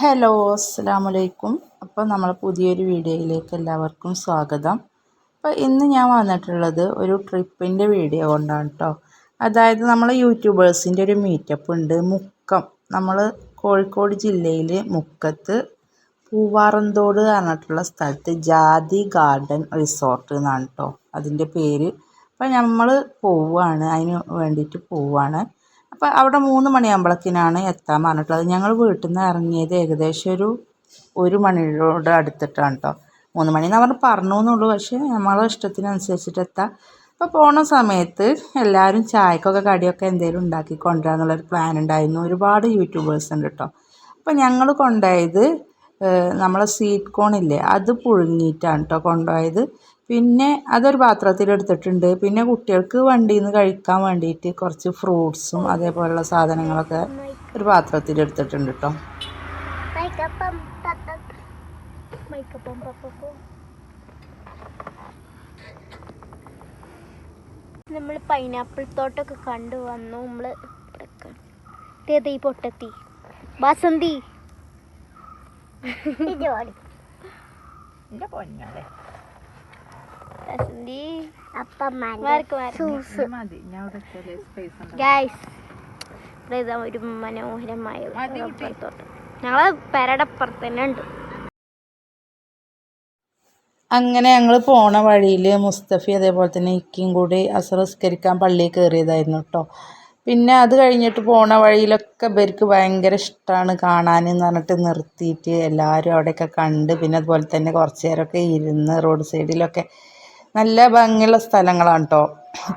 Hello അസ്സാമലൈക്കും അപ്പോൾ നമ്മൾ പുതിയൊരു വീഡിയോയിലേക്ക് എല്ലാവർക്കും സ്വാഗതം. അപ്പോൾ ഇന്ന് ഞാൻ വന്നിട്ടുള്ളത് ഒരു ട്രിപ്പിന്റെ വീഡിയോ കൊണ്ടാണ് കേട്ടോ അതായത് നമ്മൾ യൂട്യൂബേഴ്സിന്റെ ഒരു മീറ്റപ്പ് ഉണ്ട് മുക്കം. നമ്മൾ കോഴിക്കോട് ജില്ലയിൽ മുക്കത്ത് പൂവാറന്തോട് പറഞ്ഞിട്ടുള്ള സ്ഥലത്ത് ജാതി ഗാർഡൻ റിസോർട്ട് എന്നാണ് കേട്ടോ അതിന്റെ പേര്. അപ്പോൾ നമ്മൾ പോവുകയാണ് അതിന് വേണ്ടിയിട്ട് പോവുകയാണ് അപ്പോൾ അവിടെ മൂന്ന് മണിയാകുമ്പോഴേക്കിനാണ് എത്താൻ പറഞ്ഞിട്ടുള്ളത്. ഞങ്ങൾ വീട്ടിൽ നിന്ന് ഇറങ്ങിയത് ഏകദേശം ഒരു ഒരു മണിയോട് അടുത്തിട്ടാണ് കേട്ടോ മൂന്ന് മണി എന്ന് പറഞ്ഞ് പറഞ്ഞു എന്നുള്ളൂ പക്ഷേ നമ്മളെ ഇഷ്ടത്തിനനുസരിച്ചിട്ട് എത്താം. അപ്പോൾ പോണ സമയത്ത് എല്ലാവരും ചായക്കൊക്കെ കടിയൊക്കെ എന്തെങ്കിലും ഉണ്ടാക്കി കൊണ്ടുവരാന്നുള്ളൊരു പ്ലാൻ ഉണ്ടായിരുന്നു ഒരുപാട് യൂട്യൂബേഴ്സ് ഉണ്ട് കേട്ടോ അപ്പോൾ ഞങ്ങൾ കൊണ്ടുപോയത് നമ്മളെ സ്വീറ്റ് കോണില്ലേ അത് പുഴുങ്ങിയിട്ടാണ് കേട്ടോ കൊണ്ടുപോയത്. പിന്നെ അതൊരു പാത്രത്തിൽ എടുത്തിട്ടുണ്ട്. പിന്നെ കുട്ടികൾക്ക് വണ്ടിയിൽ നിന്ന് കഴിക്കാൻ വേണ്ടിയിട്ട് കുറച്ച് ഫ്രൂട്ട്സും അതേപോലെയുള്ള സാധനങ്ങളൊക്കെ ഒരു പാത്രത്തിൽ എടുത്തിട്ടുണ്ട് കേട്ടോ നമ്മൾ പൈനാപ്പിൾ തോട്ടമൊക്കെ കണ്ടു വന്നു. നമ്മൾ ഈ പൊട്ടത്തി. ബാസന്തി പൊന്നാലെ ബാസന്തി മതി ഞാൻ അവിടെ സ്പേസ് ഗൈസ് ഇവിടെ ഇതാ ഒരു മനോഹരമായ ഞങ്ങളെ പെരടപ്പുറത്ത് തന്നെ ഉണ്ട്. അങ്ങനെ ഞങ്ങൾ പോണ വഴിയിൽ മുസ്തഫി അതേപോലെ തന്നെ ഇക്കിയും കൂടി അസറസ്കരിക്കാൻ പള്ളിയിൽ കയറിയതായിരുന്നു കേട്ടോ പിന്നെ അത് കഴിഞ്ഞിട്ട് പോണ വഴിയിലൊക്കെ ഇവർക്ക് ഭയങ്കര ഇഷ്ടമാണ് കാണാൻ എന്ന് പറഞ്ഞിട്ട് നിർത്തിയിട്ട് എല്ലാവരും അവിടെയൊക്കെ കണ്ട് പിന്നെ അതുപോലെ തന്നെ കുറച്ച് നേരമൊക്കെ ഇരുന്ന് റോഡ് സൈഡിലൊക്കെ നല്ല ഭംഗിയുള്ള സ്ഥലങ്ങളാണ് കേട്ടോ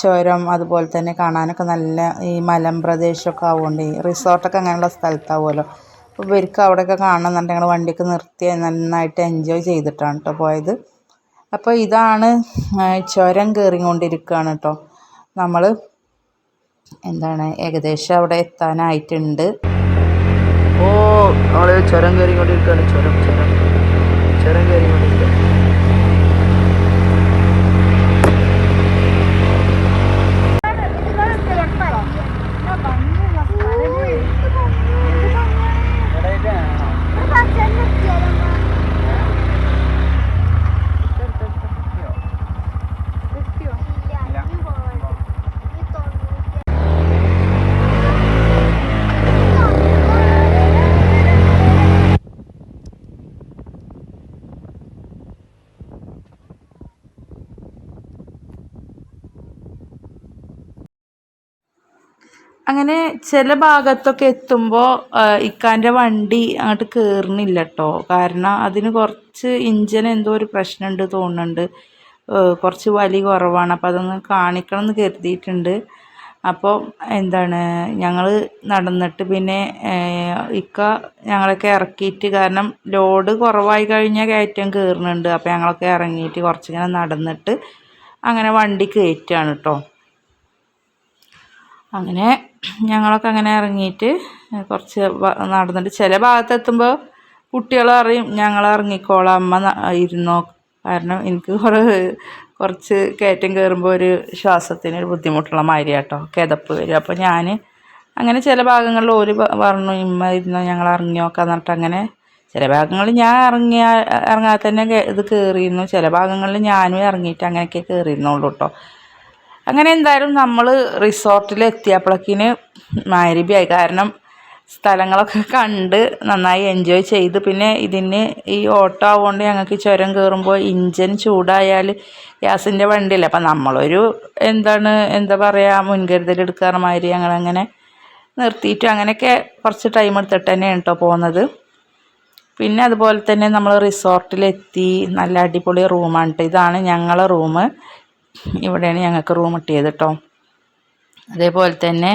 ചുരം അതുപോലെ തന്നെ കാണാനൊക്കെ നല്ല ഈ മലമ്പ്രദേശമൊക്കെ ആവുകൊണ്ട് റിസോർട്ടൊക്കെ അങ്ങനെയുള്ള സ്ഥലത്താവുമല്ലോ. അപ്പോൾ ഇവർക്ക് അവിടെയൊക്കെ കാണണമെന്നുണ്ടെങ്കിൽ വണ്ടിയൊക്കെ നിർത്തി നന്നായിട്ട് എൻജോയ് ചെയ്തിട്ടാണ് കേട്ടോ പോയത്. അപ്പോൾ ഇതാണ് ചുരം കയറിക്കൊണ്ടിരിക്കുകയാണ് കേട്ടോ നമ്മൾ എന്താണ് ഏകദേശം അവിടെ എത്താനായിട്ടുണ്ട്. ഓ നമ്മൾ ചുരം കയറിക്കൊണ്ടിരിക്കുകയാണ് ചുരം ചുരം. ചുരം കയറിക്കൊണ്ടിരിക്കുക അങ്ങനെ ചില ഭാഗത്തൊക്കെ എത്തുമ്പോൾ ഇക്കാന്റെ വണ്ടി അങ്ങോട്ട് കയറുന്നില്ല കേട്ടോ കാരണം അതിന് കുറച്ച് ഇഞ്ചിന് എന്തോ ഒരു പ്രശ്നമുണ്ട് തോന്നുന്നുണ്ട് കുറച്ച് വലി കുറവാണ്. അപ്പോൾ അതൊന്ന് കാണിക്കണം എന്ന് കരുതിയിട്ടുണ്ട്. അപ്പോൾ എന്താണ് ഞങ്ങൾ നടന്നിട്ട് പിന്നെ ഇക്ക ഞങ്ങളൊക്കെ ഇറക്കിയിട്ട് കാരണം ലോഡ് കുറവായി കഴിഞ്ഞാൽ കയറ്റം കയറുന്നുണ്ട് അപ്പോൾ ഞങ്ങളൊക്കെ ഇറങ്ങിയിട്ട് കുറച്ചിങ്ങനെ നടന്നിട്ട് അങ്ങനെ വണ്ടി കയറ്റുകയാണ് കേട്ടോ അങ്ങനെ ഞങ്ങളൊക്കെ അങ്ങനെ ഇറങ്ങിയിട്ട് കുറച്ച് നടന്നിട്ട് ചില ഭാഗത്തെത്തുമ്പോൾ കുട്ടികൾ അറിയും ഞങ്ങൾ ഇറങ്ങിക്കോളാം അമ്മ ഇരുന്നോ. കാരണം എനിക്ക് കുറേ കുറച്ച് കയറ്റം കയറുമ്പോൾ ഒരു ശ്വാസത്തിന് ഒരു ബുദ്ധിമുട്ടുള്ള മാതിരി കേട്ടോ കിതപ്പ് വരും. അപ്പോൾ ഞാൻ അങ്ങനെ ചില ഭാഗങ്ങളിൽ ഒരു പറഞ്ഞു ഇമ്മ ഇരുന്നോ ഞങ്ങൾ ഇറങ്ങി നോക്കാം എന്നിട്ട് അങ്ങനെ ചില ഭാഗങ്ങളിൽ ഞാൻ ഇറങ്ങിയ ഇറങ്ങാതെ തന്നെ ഇത് കയറിയിരുന്നു ചില ഭാഗങ്ങളിൽ ഞാനും ഇറങ്ങിയിട്ട് അങ്ങനെയൊക്കെ കയറിയിരുന്നുള്ളൂ കേട്ടോ അങ്ങനെ എന്തായാലും നമ്മൾ റിസോർട്ടിൽ എത്തിയപ്പോഴേക്കിന് മാരിബിയായി. കാരണം സ്ഥലങ്ങളൊക്കെ കണ്ട് നന്നായി എൻജോയ് ചെയ്ത്. പിന്നെ ഇതിന് ഈ ഓട്ടോ ആവുകൊണ്ട് ഞങ്ങൾക്ക് ചുരം കയറുമ്പോൾ ഇഞ്ചൻ ചൂടായാൽ ഗ്യാസിന്റെ വണ്ടിയല്ലേ. അപ്പം നമ്മളൊരു എന്താണ് എന്താ പറയുക മുൻകരുതൽ എടുക്കാറ് മാതിരി ഞങ്ങളങ്ങനെ നിർത്തിയിട്ട്. അങ്ങനെയൊക്കെ കുറച്ച് ടൈം എടുത്തിട്ട് തന്നെയാണ് കേട്ടോ പോകുന്നത് പിന്നെ അതുപോലെ തന്നെ നമ്മൾ റിസോർട്ടിലെത്തി. നല്ല അടിപൊളി റൂമാണ് കേട്ടോ ഇതാണ് ഞങ്ങളെ റൂം ഇവിടെയാണ് ഞങ്ങൾക്ക് റൂം കിട്ടിയത് കേട്ടോ അതേപോലെ തന്നെ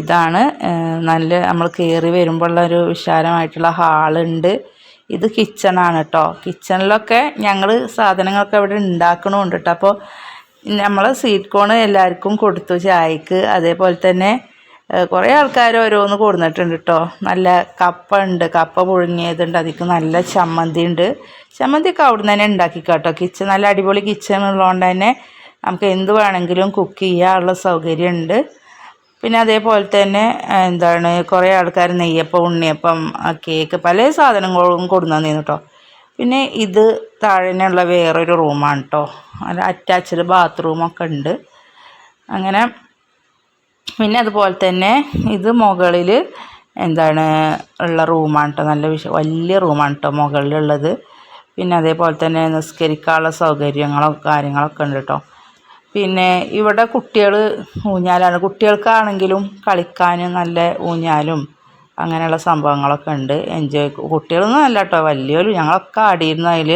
ഇതാണ് നല്ല നമ്മൾ കയറി വരുമ്പോഴുള്ള ഒരു വിശാലമായിട്ടുള്ള ഹാളുണ്ട് ഇത് കിച്ചണാണ് കേട്ടോ കിച്ചണിലൊക്കെ ഞങ്ങൾ സാധനങ്ങളൊക്കെ ഇവിടെ ഉണ്ടാക്കണമുണ്ട് കേട്ടോ അപ്പോൾ നമ്മൾ സ്വീറ്റ് കോൺ എല്ലാവർക്കും കൊടുത്തു ചായക്ക്. അതേപോലെ തന്നെ കുറേ ആൾക്കാർ ഓരോന്ന് കൊടുത്തിട്ടുണ്ട് കേട്ടോ നല്ല കപ്പ ഉണ്ട് കപ്പ പുഴുങ്ങിയതുണ്ട് അതിക്ക് നല്ല ചമ്മന്തി ഉണ്ട്. ചമ്മന്തിയൊക്കെ അവിടെ നിന്ന് തന്നെ ഉണ്ടാക്കി കേട്ടോ കിച്ചൺ നല്ല അടിപൊളി കിച്ചൺ ഉള്ളതുകൊണ്ട് തന്നെ നമുക്ക് എന്ത് വേണമെങ്കിലും കുക്ക് ചെയ്യാനുള്ള സൗകര്യമുണ്ട്. പിന്നെ അതേപോലെ തന്നെ എന്താണ് കുറേ ആൾക്കാർ നെയ്യപ്പം ഉണ്ണിയപ്പം കേക്ക് പല സാധനങ്ങളും കൊടുന്നു കേട്ടോ പിന്നെ ഇത് താഴെയുള്ള വേറൊരു റൂമാണ് കേട്ടോ അല്ല അറ്റാച്ച്ഡ് ബാത്റൂമൊക്കെ ഉണ്ട്. അങ്ങനെ പിന്നെ അതുപോലെ തന്നെ ഇത് മുകളിൽ എന്താണ് ഉള്ള റൂമാണ് കേട്ടോ നല്ല വിശ വലിയ റൂമാണ് കേട്ടോ മുകളിലുള്ളത്. പിന്നെ അതേപോലെ തന്നെ നിസ്കരിക്കാനുള്ള സൗകര്യങ്ങളോ കാര്യങ്ങളൊക്കെ ഉണ്ട് കേട്ടോ പിന്നെ ഇവിടെ കുട്ടികൾ ഊഞ്ഞാലാണ്. കുട്ടികൾക്കാണെങ്കിലും കളിക്കാൻ നല്ല ഊഞ്ഞാലും അങ്ങനെയുള്ള സംഭവങ്ങളൊക്കെ ഉണ്ട്. എൻജോയ് കുട്ടികളൊന്നും അല്ല കേട്ടോ വലിയൊരു ഞങ്ങളൊക്കെ ആടിയിരുന്നു അതിൽ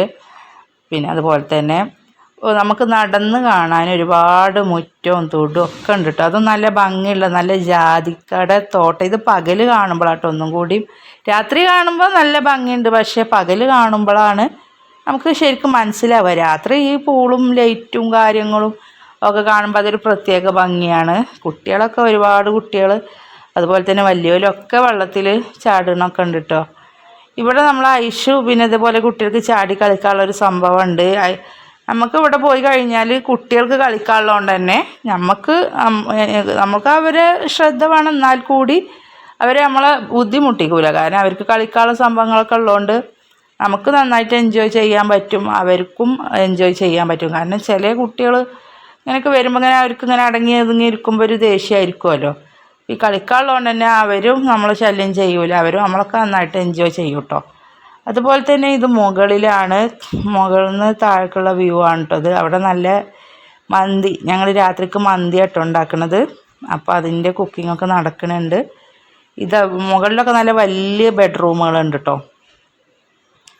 പിന്നെ അതുപോലെ തന്നെ നമുക്ക് നടന്ന് കാണാൻ ഒരുപാട് മുറ്റവും തൊടും ഒക്കെ ഉണ്ട് കേട്ടോ അതും നല്ല ഭംഗിയുള്ള നല്ല ജാതിക്കട തോട്ടം. ഇത് പകൽ കാണുമ്പോഴാട്ടോ ഒന്നും കൂടി. രാത്രി കാണുമ്പോൾ നല്ല ഭംഗിയുണ്ട്. പക്ഷേ പകൽ കാണുമ്പോഴാണ് നമുക്ക് ശരിക്കും മനസ്സിലാവുക. രാത്രി ഈ പൂളും ലൈറ്റും കാര്യങ്ങളും ഒക്കെ കാണുമ്പോൾ അതൊരു പ്രത്യേക ഭംഗിയാണ്. കുട്ടികളൊക്കെ ഒരുപാട് കുട്ടികൾ അതുപോലെ തന്നെ വലിയവരൊക്കെ വെള്ളത്തിൽ ചാടണമൊക്കെ ഉണ്ട് കേട്ടോ ഇവിടെ നമ്മൾ ഐഷു പിന്നെ ഇതുപോലെ കുട്ടികൾക്ക് ചാടി കളിക്കാനുള്ള ഒരു സംഭവം ഉണ്ട് നമുക്ക് ഇവിടെ പോയി കഴിഞ്ഞാൽ കുട്ടികൾക്ക് കളിക്കാനുള്ളതുകൊണ്ട് തന്നെ നമുക്ക് നമുക്ക് അവരെ ശ്രദ്ധ വേണം എന്നാൽ കൂടി അവരെ നമ്മളെ ബുദ്ധിമുട്ടിക്കൂല. കാരണം അവർക്ക് കളിക്കാനുള്ള സംഭവങ്ങളൊക്കെ ഉള്ളതുകൊണ്ട് നമുക്ക് നന്നായിട്ട് എൻജോയ് ചെയ്യാൻ പറ്റും. അവർക്കും എൻജോയ് ചെയ്യാൻ പറ്റും. കാരണം ചില കുട്ടികൾ ഇങ്ങനെയൊക്കെ വരുമ്പോൾ ഇങ്ങനെ അവർക്ക് ഇങ്ങനെ അടങ്ങി ഒതുങ്ങി ഇരിക്കുമ്പോൾ ഒരു ദേഷ്യമായിരിക്കുമല്ലോ ഈ കളിക്കാനുള്ളതുകൊണ്ട് തന്നെ അവരും നമ്മളെ ശല്യം ചെയ്യൂല. അവരും നമ്മളൊക്കെ നന്നായിട്ട് എൻജോയ് ചെയ്യും കേട്ടോ അതുപോലെ തന്നെ ഇത് മുകളിലാണ് മുകളിൽ നിന്ന് താഴേക്കുള്ള വ്യൂ ആണ് കേട്ടോ ഇത്. അവിടെ നല്ല മന്തി ഞങ്ങൾ രാത്രിക്ക് മന്തി ആട്ടോ ഉണ്ടാക്കണത് അപ്പോൾ അതിന്റെ കുക്കിങ്ങൊക്കെ നടക്കുന്നുണ്ട് ഇത് മുകളിലൊക്കെ നല്ല വലിയ ബെഡ്റൂമുകളുണ്ട് കേട്ടോ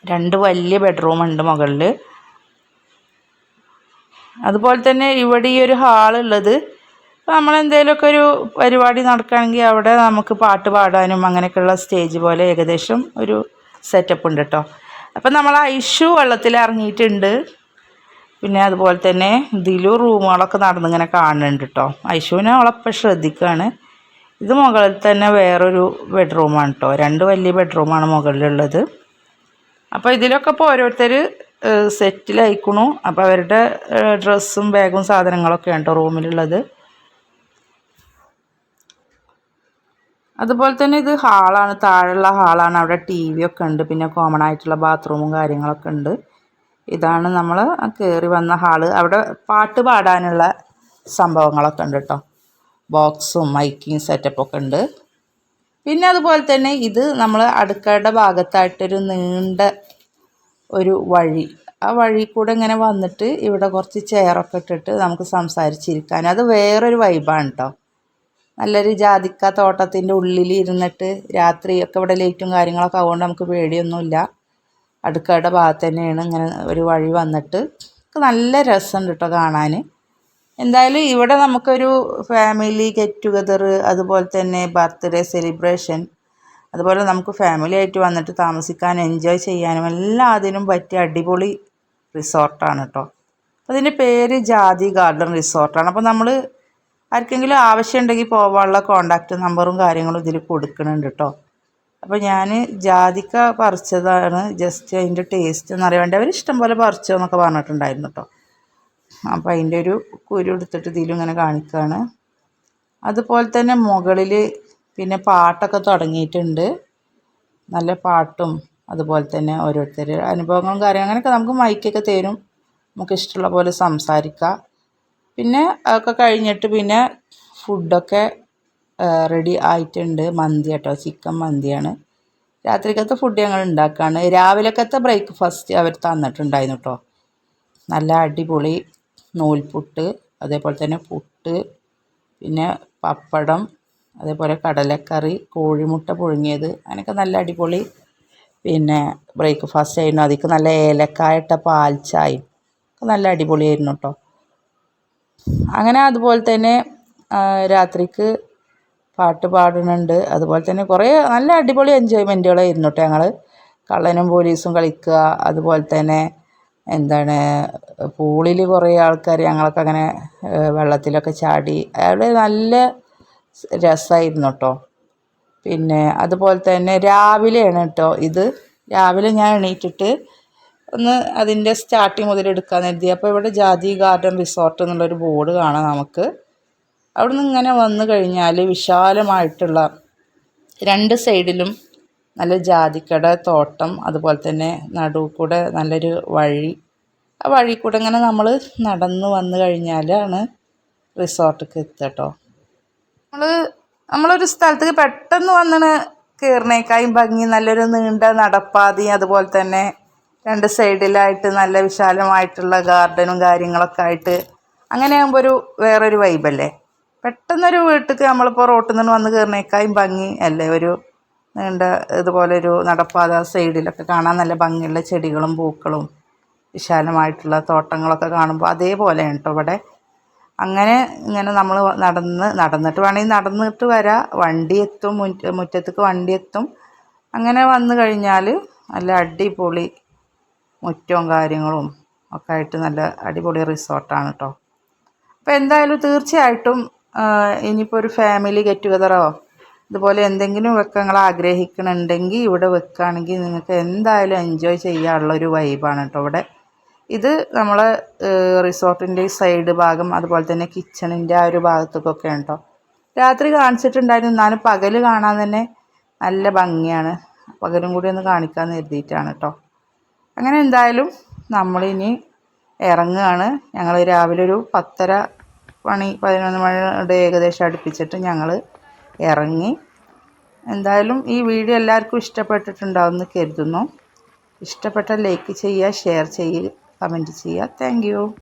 രണ്ട് വലിയ ബെഡ്റൂമുണ്ട് മുകളിൽ അതുപോലെ തന്നെ ഇവിടെ ഈ ഒരു ഹാളുള്ളത് നമ്മളെന്തെങ്കിലുമൊക്കെ ഒരു പരിപാടി നടക്കുകയാണെങ്കിൽ അവിടെ നമുക്ക് പാട്ട് പാടാനും അങ്ങനെയൊക്കെയുള്ള സ്റ്റേജ് പോലെ ഏകദേശം ഒരു സെറ്റപ്പ് ഉണ്ട് കേട്ടോ. അപ്പം നമ്മൾ ഐഷു വെള്ളത്തിൽ ഇറങ്ങിയിട്ടുണ്ട്. പിന്നെ അതുപോലെ തന്നെ ഇതിലും റൂമുകളൊക്കെ നടന്നിങ്ങനെ കാണുന്നുണ്ട് കേട്ടോ. ഐഷുവിനെ അവളപ്പം ശ്രദ്ധിക്കുകയാണ്. ഇത് മുകളിൽ തന്നെ വേറൊരു ബെഡ്റൂമാണ് കേട്ടോ. രണ്ട് വലിയ ബെഡ്റൂമാണ് മുകളിലുള്ളത്. അപ്പോൾ ഇതിലൊക്കെ ഇപ്പോൾ ഓരോരുത്തർ സെറ്റിലായിക്കണു അപ്പോൾ അവരുടെ ഡ്രസ്സും ബാഗും സാധനങ്ങളൊക്കെ ഉണ്ടോ റൂമിലുള്ളത്? അതുപോലെ തന്നെ ഇത് ഹാളാണ്. താഴെയുള്ള ഹാളാണ്. അവിടെ ടി വി ഒക്കെ ഉണ്ട്. പിന്നെ കോമൺ ആയിട്ടുള്ള ബാത്റൂമും കാര്യങ്ങളൊക്കെ ഉണ്ട്. ഇതാണ് നമ്മൾ കയറി വന്ന ഹാൾ. അവിടെ പാട്ട് പാടാനുള്ള സംഭവങ്ങളൊക്കെ ഉണ്ട് കേട്ടോ ബോക്സും മൈക്കിങ് സെറ്റപ്പൊക്കെ ഉണ്ട്. പിന്നെ അതുപോലെ തന്നെ ഇത് നമ്മൾ അടുക്കളയുടെ ഭാഗത്തായിട്ടൊരു നീണ്ട ഒരു വഴി. ആ വഴി കൂടെ ഇങ്ങനെ വന്നിട്ട് ഇവിടെ കുറച്ച് ചെയറൊക്കെ ഇട്ടിട്ട് നമുക്ക് സംസാരിച്ചിരിക്കാൻ അത് വേറൊരു വൈബാണ് കേട്ടോ നല്ലൊരു ജാതിക്ക തോട്ടത്തിന്റെ ഉള്ളിൽ ഇരുന്നിട്ട് രാത്രിയൊക്കെ ഇവിടെ ലൈറ്റും കാര്യങ്ങളൊക്കെ ആവുകൊണ്ട് നമുക്ക് പേടിയൊന്നുമില്ല. അടുക്കളയുടെ ഭാഗത്ത് തന്നെയാണ് ഇങ്ങനെ ഒരു വഴി വന്നിട്ട്. നല്ല രസമുണ്ട് കേട്ടോ കാണാൻ എന്തായാലും ഇവിടെ നമുക്കൊരു ഫാമിലി ഗെറ്റ് ടുഗദർ അതുപോലെ തന്നെ ബർത്ത്ഡേ സെലിബ്രേഷൻ അതുപോലെ നമുക്ക് ഫാമിലി ആയിട്ട് വന്നിട്ട് താമസിക്കാൻ എൻജോയ് ചെയ്യാനും എല്ലാ അതിനും പറ്റിയ അടിപൊളി റിസോർട്ടാണ് കേട്ടോ അതിന്റെ പേര് ജാതി ഗാർഡൻ റിസോർട്ടാണ് അപ്പോൾ നമ്മൾ ആർക്കെങ്കിലും ആവശ്യമുണ്ടെങ്കിൽ പോകാനുള്ള കോണ്ടാക്റ്റ് നമ്പറും കാര്യങ്ങളും ഇതിൽ കൊടുക്കുന്നുണ്ട് കേട്ടോ അപ്പോൾ ഞാൻ ജാതിക്ക പറിച്ചതാണ്. ജസ്റ്റ് അതിന്റെ ടേസ്റ്റ് എന്നറിയാൻ വേണ്ടി അവർ ഇഷ്ടം പോലെ പറിച്ചോ എന്നൊക്കെ പറഞ്ഞിട്ടുണ്ടായിരുന്നു കേട്ടോ അപ്പോൾ അതിന്റെ ഒരു കുരു എടുത്തിട്ട് ഇതിലും ഇങ്ങനെ കാണിക്കുകയാണ് അതുപോലെ തന്നെ മുകളിൽ പിന്നെ പാട്ടൊക്കെ തുടങ്ങിയിട്ടുണ്ട്. നല്ല പാട്ടും അതുപോലെ തന്നെ ഓരോരുത്തർ അനുഭവങ്ങളും കാര്യങ്ങളും അങ്ങനെയൊക്കെ നമുക്ക് മൈക്കൊക്കെ തരും. നമുക്ക് ഇഷ്ടമുള്ള പോലെ സംസാരിക്കാം. പിന്നെ അതൊക്കെ കഴിഞ്ഞിട്ട് പിന്നെ ഫുഡൊക്കെ റെഡി ആയിട്ടുണ്ട്. മന്തി കേട്ടോ. ചിക്കൻ മന്തിയാണ്. രാത്രിക്കത്തെ ഫുഡ് ഞങ്ങൾ ഉണ്ടാക്കുകയാണ് രാവിലെക്കത്തെ ബ്രേക്ക്ഫാസ്റ്റ് അവർ തന്നിട്ടുണ്ടായിരുന്നു കേട്ടോ. നല്ല അടിപൊളി നൂൽപുട്ട് അതേപോലെ തന്നെ പുട്ട് പിന്നെ പപ്പടം അതേപോലെ കടലക്കറി കോഴിമുട്ട പുഴുങ്ങിയത് അങ്ങനെയൊക്കെ നല്ല അടിപൊളി. പിന്നെ ബ്രേക്ക്ഫാസ്റ്റ് ആയിരുന്നു. അതിക്ക് നല്ല ഏലക്കായ ഇട്ട പാൽ ചായയും ഒക്കെ നല്ല അടിപൊളിയായിരുന്നു കേട്ടോ. അങ്ങനെ അതുപോലെ തന്നെ രാത്രിക്ക് പാട്ട് പാടുന്നുണ്ട്. അതുപോലെ തന്നെ കുറേ നല്ല അടിപൊളി എൻജോയ്മെന്റുകളായിരുന്നു കേട്ടോ ഞങ്ങൾ കള്ളനും പോലീസും കളിക്കുക അതുപോലെ തന്നെ എന്താണ് പൂളിൽ കുറേ ആൾക്കാർ ഞങ്ങളൊക്കെ അങ്ങനെ വെള്ളത്തിലൊക്കെ ചാടി. അവിടെ നല്ല രസമായിരുന്നു കേട്ടോ പിന്നെ അതുപോലെ തന്നെ രാവിലെയാണ് കേട്ടോ ഇത്. രാവിലെ ഞാൻ എണീറ്റിട്ട് ഒന്ന് അതിന്റെ സ്റ്റാർട്ടിങ് മുതൽ എടുക്കാൻ കരുതി. അപ്പോൾ ഇവിടെ ജാതി ഗാർഡൻ റിസോർട്ട് എന്നുള്ളൊരു ബോർഡ് കാണാം നമുക്ക്. അവിടുന്ന് ഇങ്ങനെ വന്നു കഴിഞ്ഞാൽ വിശാലമായിട്ടുള്ള രണ്ട് സൈഡിലും നല്ല ജാതിക്കട തോട്ടം അതുപോലെ തന്നെ നടുവ് കൂടെ നല്ലൊരു വഴി. ആ വഴി കൂടെ ഇങ്ങനെ നമ്മൾ നടന്ന് വന്നു കഴിഞ്ഞാലാണ് റിസോർട്ടിലേക്ക് എത്തുക കേട്ടോ നമ്മൾ നമ്മളൊരു സ്ഥലത്തേക്ക് പെട്ടെന്ന് വന്നിന് കയറിനേക്കായും ഭംഗി നല്ലൊരു നീണ്ട നടപ്പാതി അതുപോലെ തന്നെ രണ്ട് സൈഡിലായിട്ട് നല്ല വിശാലമായിട്ടുള്ള ഗാർഡനും കാര്യങ്ങളൊക്കെ ആയിട്ട് അങ്ങനെ ആകുമ്പോൾ ഒരു വേറൊരു വൈബല്ലേ? പെട്ടെന്നൊരു വീട്ടിലേക്ക് നമ്മളിപ്പോൾ റോട്ടിൽ നിന്ന് വന്ന് കയറിനേക്കായും ഭംഗി അല്ലേ? ഒരു നീണ്ട ഇതുപോലെ ഒരു നടപ്പാത സൈഡിലൊക്കെ കാണാൻ നല്ല ഭംഗിയുള്ള ചെടികളും പൂക്കളും വിശാലമായിട്ടുള്ള തോട്ടങ്ങളൊക്കെ കാണുമ്പോൾ അതേപോലെയാണ് കേട്ടോ ഇവിടെ. അങ്ങനെ ഇങ്ങനെ നമ്മൾ നടന്ന് നടന്നിട്ട് വേണമെങ്കിൽ നടന്നിട്ട് വരാം. വണ്ടി എത്തും മുറ്റത്തേക്ക് വണ്ടി എത്തും. അങ്ങനെ വന്നു കഴിഞ്ഞാൽ നല്ല അടിപൊളി മുറ്റവും കാര്യങ്ങളും ഒക്കെ ആയിട്ട് നല്ല അടിപൊളി റിസോർട്ടാണ് കേട്ടോ അപ്പോൾ എന്തായാലും തീർച്ചയായിട്ടും ഇനിയിപ്പോൾ ഒരു ഫാമിലി ഗെറ്റ് ടുഗതറോ ഇതുപോലെ എന്തെങ്കിലും വെക്കാൻ നിങ്ങൾ ആഗ്രഹിക്കണുണ്ടെങ്കിൽ ഇവിടെ വെക്കുകയാണെങ്കിൽ നിങ്ങൾക്ക് എന്തായാലും എൻജോയ് ചെയ്യാനുള്ള ഒരു വൈബാണ് കേട്ടോ ഇവിടെ. ഇത് നമ്മളെ റിസോർട്ടിന്റെ സൈഡ് ഭാഗം അതുപോലെ തന്നെ കിച്ചണിന്റെ ആ ഒരു ഭാഗത്തേക്കൊക്കെ കേട്ടോ രാത്രി കാണിച്ചിട്ടുണ്ടായിരുന്നു. എന്നാലും പകൽ കാണാൻ തന്നെ നല്ല ഭംഗിയാണ്. പകലും കൂടി ഒന്ന് കാണിക്കാൻ കരുതിയിട്ടാണ് കേട്ടോ. അങ്ങനെ എന്തായാലും നമ്മളിനി ഇറങ്ങുകയാണ്. ഞങ്ങൾ രാവിലെ ഒരു പത്തര മണി പതിനൊന്ന് മണിയുടെ ഏകദേശം അടുപ്പിച്ചിട്ട് ഞങ്ങൾ ഇറങ്ങി. എന്തായാലും ഈ വീഡിയോ എല്ലാവർക്കും ഇഷ്ടപ്പെട്ടിട്ടുണ്ടാവുമെന്ന് കരുതുന്നു. ഇഷ്ടപ്പെട്ട ലൈക്ക് ചെയ്യുക ഷെയർ ചെയ്യുക. കമന്റ് ചെയ്യുക. താങ്ക്